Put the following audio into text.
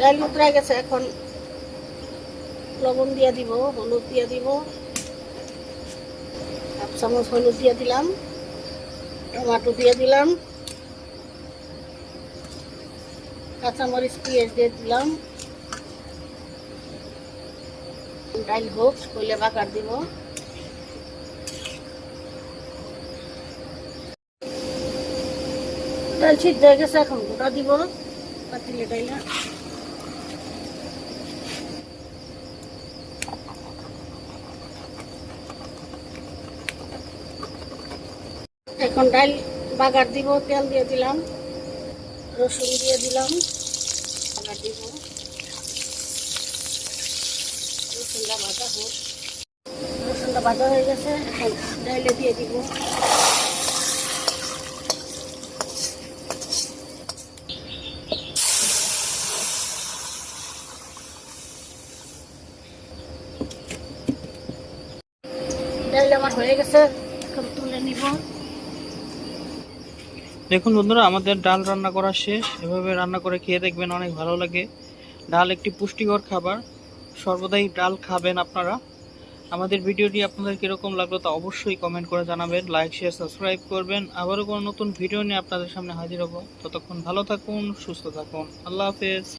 ডাল উতরা গেছে, এখন লবণ দিয়ে দিব, হলুদ দিয়ে দিব, হাফ চামচ হলুদ দিয়ে দিলাম, টমাটো দিয়ে দিলাম, কাঁচামরিচ, পেঁয়াজ দিয়ে দিলাম। ডাল হোক, কইলে বাকার দিব। ডাল সিদ্ধ হয়ে গেছে, এখন গোটা দিব, পাতিলে ডাইলা। এখন ডাল বাগার দিব, তেল দিয়ে দিলাম, রসুন দিয়ে দিলাম, বাগার দিব। রসুনটা ভাজা হোক। রসুনটা ভাজা হয়ে গেছে, এখন ডাইলে দিয়ে দিব। ডাইল আমার হয়ে গেছে, এখন তুলে নিব। দেখুন বন্ধুরা, আমাদের ডাল রান্না করা শেষ। এভাবে রান্না করে খেয়ে দেখবেন অনেক ভালো লাগে। ডাল একটি পুষ্টিকর খাবার। সর্বদাই ডাল খাবেন আপনারা। আমাদের ভিডিওটি আপনাদের কীরকম লাগল তা অবশ্যই কমেন্ট করে জানাবেন। লাইক শেয়ার সাবস্ক্রাইব করবেন। আবারও কোনো নতুন ভিডিও নিয়ে আপনাদের সামনে হাজির হব। ততক্ষণ ভালো থাকুন, সুস্থ থাকুন। আল্লাহ হাফেজ।